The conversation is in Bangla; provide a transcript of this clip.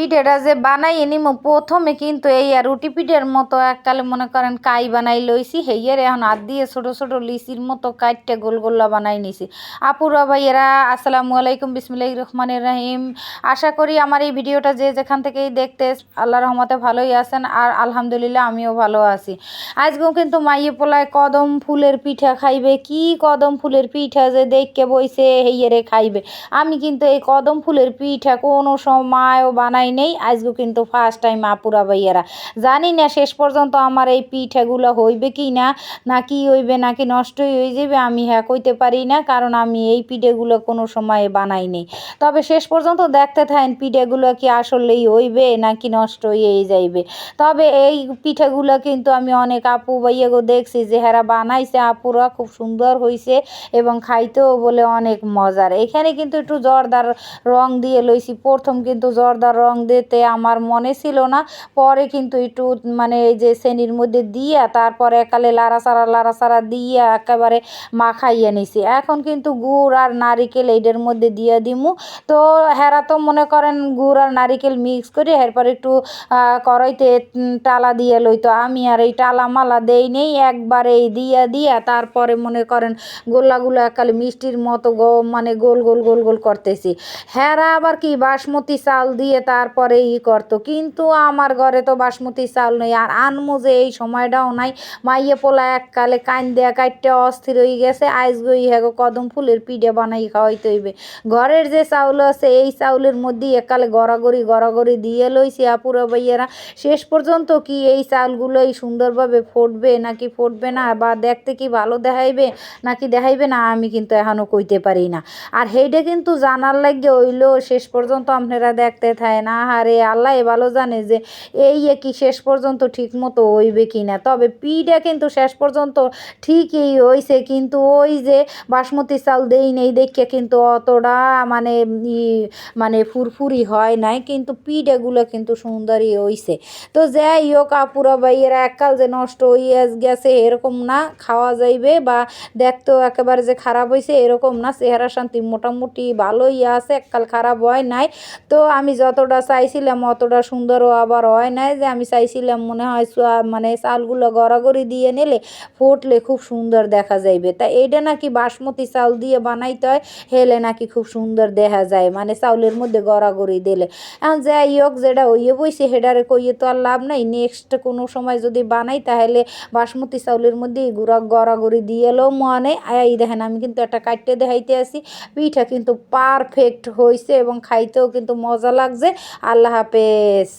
পিঠেটা যে বানাই নিম, প্রথমে কিন্তু এই আর রুটি পিঠের মতো এককালে মনে করেন কাই বানাই লইছি, হেইয়ের এখন হাত দিয়ে ছোট ছোট লিচির মতো কাটতে গোল গোল্লা বানাই নিছি। আপুরা ভাইয়েরা, আসসালামু আলাইকুম, বিসমিল্লাহির রহমানির রহিম। আশা করি আমার এই ভিডিওটা যে যেখান থেকেই দেখতে আল্লাহ রহমতে ভালোই আছেন আর আলহামদুলিল্লাহ আমিও ভালো আছি। আজকেও কিন্তু মাইয়ে পোলায় কদম ফুলের পিঠা খাইবে। কি কদম ফুলের পিঠা যে দেখকে বইছে, হেইয়েরে খাইবে। আমি কিন্তু এই কদম ফুলের পিঠা কোনো সময়ও বানাই নেই আজকেও কিন্তু ফার্স্ট টাইম আপুরা ভাইয়ারা। জানি না শেষ পর্যন্ত আমার এই পিঠাগুলো হইবে কি না নাকি হইবে নাকি নষ্টই হয়ে যাবে, আমি হ্যাঁ কইতে পারি না, কারণ আমি এই পিঠেগুলো কোনো সময়ে বানাই নেই। তবে শেষ পর্যন্ত দেখতে থাকেন পিঠেগুলো কি আসলেই হইবে নাকি নষ্ট হয়েই যাইবে। তবে এই পিঠেগুলো কিন্তু আমি অনেক আপু ভাইয়াগো দেখছি যে হেরা বানাইছে, আপুরা খুব সুন্দর হয়েছে এবং খাইতেও বলে অনেক মজার। এখানে কিন্তু একটু জর্দার রং দিয়ে লইছি, প্রথম কিন্তু জর্দার রং দিতে আমার মনে ছিল না। পরে কিন্তু একটু মানে এই যে শ্রেণির মধ্যে দিয়া তারপরে একালে লাড়াচাড়া লাড়াচাড়া দিয়ে একেবারে মাখাইয়ে নিছি। এখন কিন্তু গুড় আর নারিকেল এইটার মধ্যে দিয়ে দিমু। তো হেরা তো মনে করেন গুড় আর নারিকেল মিক্স করে এরপর একটু কড়াইতে টালা দিয়ে লইতো। আমি আর এই টালা মালা দেই নেই, একবারে এই দিয়া দিয়া তারপরে মনে করেন গোল্লাগুলো একালে মিষ্টির মতো গো মানে গোল গোল গোল গোল করতেছি। হেরা আবার কি বাসমতি চাল দিয়ে তারপরে ই করতো। কিন্তু আমার ঘরে তো বাসমতি চাল নেই, আর আনমু যে এই সময়টাও নাই, মাইয়ে পোলা এককালে কান দেয়া কাটতে অস্থির হয়ে গেছে আইস গই হ্যাগো কদম ফুলের পিঠে বানাই খাওয়াইতে হইবে। ঘরের যে চাউল আছে, এই চাউলের মধ্যে একালে গড়াগড়ি গড়াগড়ি দিয়ে লইছে আপুরা ভাইয়েরা। শেষ পর্যন্ত কি এই চাউলগুলোই সুন্দরভাবে ফুটবে, নাকি ফুটবে না, বা দেখতে কি ভালো দেখাইবে, নাকি দেখাইবে না, আমি কিন্তু এখনও কইতে পারি না। আর সেইটা কিন্তু জানার লাগে হইল, শেষ পর্যন্ত আপনারা দেখতে থাকেন। আহারে আল্লাহ এ ভালো জানে যে এই কি শেষ পর্যন্ত ঠিক মতো হইবে কি না তবে পিঠা কিন্তু শেষ পর্যন্ত ঠিকই হইছে, কিন্তু ওই যে বাসমতি চাল দেই নেই দেখে কিন্তু অতটা মানে মানে ফুরফুরি হয় নাই, কিন্তু পিঠাগুলো কিন্তু সুন্দরই হইছে। তো যাই হোক আপুরা ভাইয়েরা, এককাল যে নষ্ট হইয়া গেছে এরকম না, খাওয়া যাইবে বা দেখতেও একেবারে যে খারাপ হয়েছে এরকম না, চেহারা শান্তি মোটামুটি ভালোই আছে, এককাল খারাপ হয় নাই। তো আমি যতটা চাইছিলাম, অতটা সুন্দরও আবার হয় নাই যে আমি চাইছিলাম মনে হয় মানে চালগুলো গড়াগড়ি দিয়ে নিলে ফুটলে খুব সুন্দর দেখা যাইবে। তা এইটা নাকি বাসমতি চাল দিয়ে বানাইতে হয়, হেলে নাকি খুব সুন্দর দেখা যায় মানে চাউলের মধ্যে গড়াগড়ি দিলে। এখন যাই হোক, যেটা হইয়ে বইছে, হেডারে কইয়ে তো আর লাভ নাই। নেক্সট কোনো সময় যদি বানাই, তাহলে বাসমতি চাউলের মধ্যে গুঁড়া গড়াগড়ি দিয়ে এলেও মনে। এই দেখেন, আমি কিন্তু একটা কাটতে দেখাইতে আসি। পিঠা কিন্তু পারফেক্ট হয়েছে এবং খাইতেও কিন্তু মজা লাগছে। আল্লাহ হাফেজ